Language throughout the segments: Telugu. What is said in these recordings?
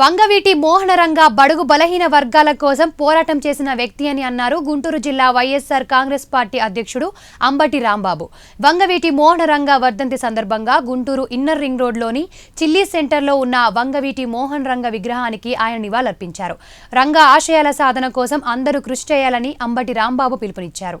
వంగవీటి మోహనరంగ బడుగు బలహీన వర్గాల కోసం పోరాటం చేసిన వ్యక్తి అని అన్నారు గుంటూరు జిల్లా వైఎస్ఆర్ కాంగ్రెస్ పార్టీ అధ్యక్షుడు అంబటి రాంబాబు. వంగవీటి మోహనరంగ వర్ధంతి సందర్భంగా గుంటూరు ఇన్నర్ రింగ్ రోడ్లోని చిల్లీ సెంటర్లో ఉన్న వంగవీటి మోహన్ రంగ విగ్రహానికి ఆయన నివాళులర్పించారు. రంగ ఆశయాల సాధన కోసం అందరూ కృషి చేయాలని అంబటి రాంబాబు పిలుపునిచ్చారు.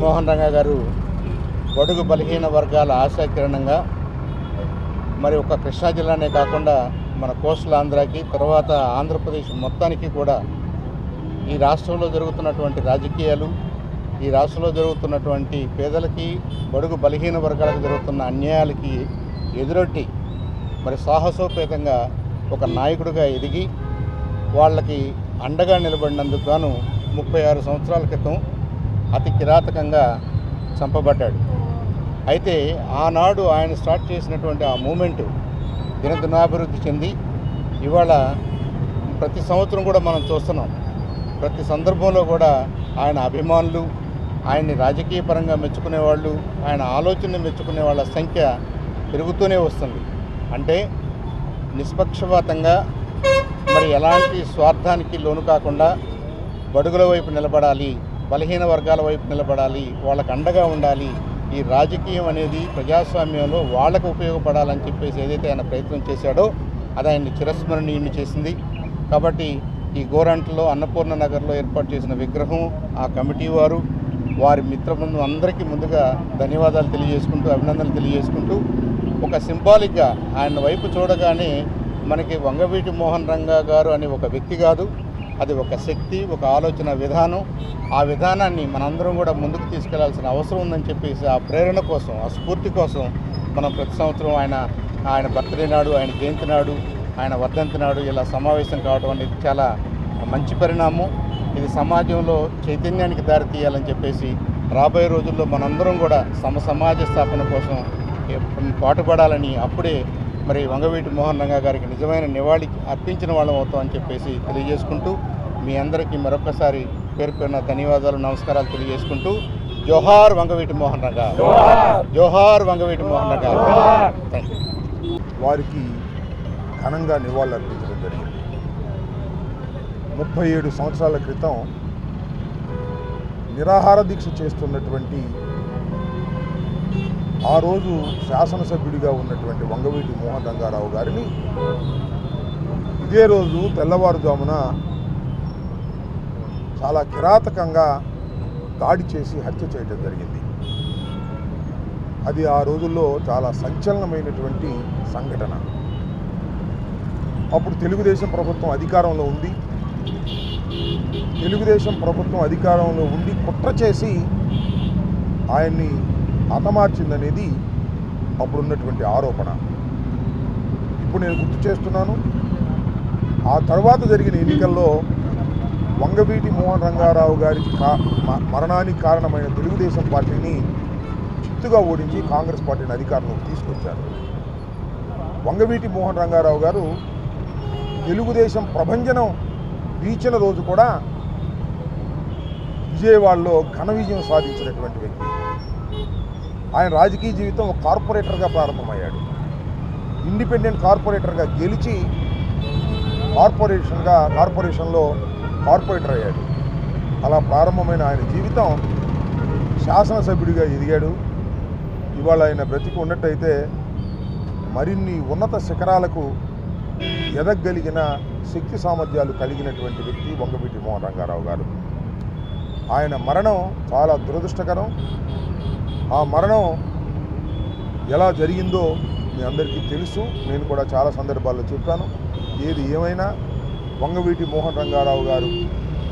మోహన్ రంగ గారు బడుగు బలహీన వర్గాల ఆశాకిరణంగా మరి ఒక కృష్ణా జిల్లానే కాకుండా మన కోస్టల్ ఆంధ్రాకి తర్వాత ఆంధ్రప్రదేశ్ మొత్తానికి కూడా ఈ రాష్ట్రంలో జరుగుతున్నటువంటి రాజకీయాలు ఈ రాష్ట్రంలో జరుగుతున్నటువంటి పేదలకి బడుగు బలహీన వర్గాలకు జరుగుతున్న అన్యాయాలకి ఎదురొట్టి మరి సాహసోపేతంగా ఒక నాయకుడిగా ఎదిగి వాళ్ళకి అండగా నిలబడినందుకు గాను ముప్పై ఆరు సంవత్సరాల క్రితం అతి కిరాతకంగా చంపబడ్డాడు. అయితే ఆనాడు ఆయన స్టార్ట్ చేసినటువంటి ఆ మూమెంట్ దినదినాభివృద్ధి చెంది ఇవాళ ప్రతి సంవత్సరం కూడా మనం చూస్తున్నాం. ప్రతి సందర్భంలో కూడా ఆయన అభిమానులు ఆయన్ని రాజకీయ పరంగా మెచ్చుకునే వాళ్ళు ఆయన ఆలోచనని మెచ్చుకునే వాళ్ళ సంఖ్య పెరుగుతూనే వస్తుంది. అంటే నిష్పక్షపాతంగా మరి ఎలాంటి స్వార్థానికి లోను కాకుండా బడుగుల వైపు నిలబడాలి బలహీన వర్గాల వైపు నిలబడాలి వాళ్ళకు అండగా ఉండాలి. ఈ రాజకీయం అనేది ప్రజాస్వామ్యంలో వాళ్ళకు ఉపయోగపడాలని చెప్పేసి ఏదైతే ఆయన ప్రయత్నం చేశాడో అది ఆయన చిరస్మరణీయుని చేసింది. కాబట్టి ఈ గోరంట్లో అన్నపూర్ణ నగర్లో ఏర్పాటు చేసిన విగ్రహం ఆ కమిటీ వారు వారి మిత్రబృందం అందరికీ ముందుగా ధన్యవాదాలు తెలియజేసుకుంటూ అభినందనలు తెలియజేసుకుంటూ ఒక సింబాలిక్గా ఆయన వైపు చూడగానే మనకి వంగవీటి మోహన్ రంగా గారు అనే ఒక వ్యక్తి కాదు. అది ఒక శక్తి ఒక ఆలోచన విధానం. ఆ విధానాన్ని మనందరం కూడా ముందుకు తీసుకెళ్ళాల్సిన అవసరం ఉందని చెప్పేసి ఆ ప్రేరణ కోసం ఆ స్ఫూర్తి కోసం మనం ప్రతి సంవత్సరం ఆయన ఆయన బర్త్డే నాడు ఆయన జయంతి నాడు ఆయన వర్ధంతి నాడు ఇలా సమావేశం కావడం అనేది చాలా మంచి పరిణామం. ఇది సమాజంలో చైతన్యానికి దారితీయాలని చెప్పేసి రాబోయే రోజుల్లో మనందరం కూడా సమ సమాజ స్థాపన కోసం పాటుపడాలని అప్పుడే మరి వంగవీటి మోహన్ రంగా గారికి నిజమైన నివాళి అర్పించిన వాళ్ళం అవుతాం అని చెప్పేసి తెలియజేసుకుంటూ మీ అందరికీ మరొకసారి పేరు పేరున ధన్యవాదాలు నమస్కారాలు తెలియజేసుకుంటూ జోహార్ వంగవీటి మోహన్ రంగా. జోహార్ వంగవీటి మోహన్ రంగా. వారికి ఘనంగా నివాళులర్పించడం జరిగింది. ముప్పై ఏడు సంవత్సరాల క్రితం నిరాహార దీక్ష చేస్తున్నటువంటి ఆ రోజు శాసనసభ్యుడిగా ఉన్నటువంటి వంగవీటి మోహన్ రంగారావు గారిని ఇదే రోజు తెల్లవారుజామున చాలా కిరాతకంగా దాడి చేసి హత్య చేయడం జరిగింది. అది ఆ రోజుల్లో చాలా సంచలనమైనటువంటి సంఘటన. అప్పుడు తెలుగుదేశం ప్రభుత్వం అధికారంలో ఉంది. తెలుగుదేశం ప్రభుత్వం అధికారంలో ఉండి కుట్ర చేసి ఆయన్ని హతమార్చిందనేది అప్పుడున్నటువంటి ఆరోపణ. ఇప్పుడు నేను గుర్తు చేస్తున్నాను ఆ తర్వాత జరిగిన ఎన్నికల్లో వంగవీటి మోహన్ రంగారావు గారికి కా మరణానికి కారణమైన తెలుగుదేశం పార్టీని చిత్తుగా ఓడించి కాంగ్రెస్ పార్టీని అధికారంలోకి తీసుకొచ్చారు. వంగవీటి మోహన్ రంగారావు గారు తెలుగుదేశం ప్రభంజనం వీచిన రోజు కూడా విజయవాడలో ఘన విజయం సాధించినటువంటి వ్యక్తి. ఆయన రాజకీయ జీవితం ఒక కార్పొరేటర్గా ప్రారంభమయ్యాడు. ఇండిపెండెంట్ కార్పొరేటర్గా గెలిచి కార్పొరేషన్గా కార్పొరేషన్లో కార్పొరేటర్ అయ్యాడు. అలా ప్రారంభమైన ఆయన జీవితం శాసనసభ్యుడిగా ఎదిగాడు. ఇవాళ ఆయన బ్రతికి ఉన్నట్టయితే మరిన్ని ఉన్నత శిఖరాలకు ఎదగలిగిన శక్తి సామర్థ్యాలు కలిగినటువంటి వ్యక్తి వంగవీటి మోహన్ రంగారావు గారు. ఆయన మరణం చాలా దురదృష్టకరం. ఆ మరణం ఎలా జరిగిందో మీ అందరికీ తెలుసు. నేను కూడా చాలా సందర్భాల్లో చెప్పాను. ఏది ఏమైనా వంగవీటి మోహన్ రంగారావు గారు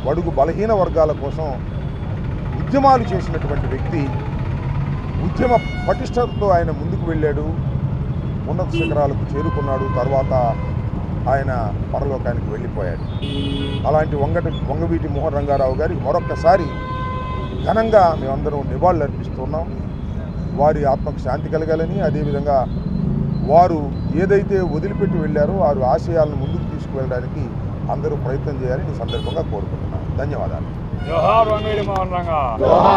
బడుగు బలహీన వర్గాల కోసం ఉద్యమాలు చేసినటువంటి వ్యక్తి ఉద్యమ పటిష్టతతో ఆయన ముందుకు వెళ్ళాడు. ఉన్నత శిఖరాలకు చేరుకున్నాడు. తర్వాత ఆయన పరలోకానికి వెళ్ళిపోయాడు. అలాంటి వంగటి వంగవీటి మోహన్ రంగారావు గారికి మరొక్కసారి ఘనంగా మేమందరం నివాళులు అర్పిస్తున్నాం. వారి ఆత్మకు శాంతి కలగాలని అదేవిధంగా వారు ఏదైతే వదిలిపెట్టి వెళ్ళారో వారు ఆశయాలను ముందుకు తీసుకువెళ్ళడానికి అందరూ ప్రయత్నం చేయాలని ఈ సందర్భంగా కోరుకుంటున్నాను ధన్యవాదాలు.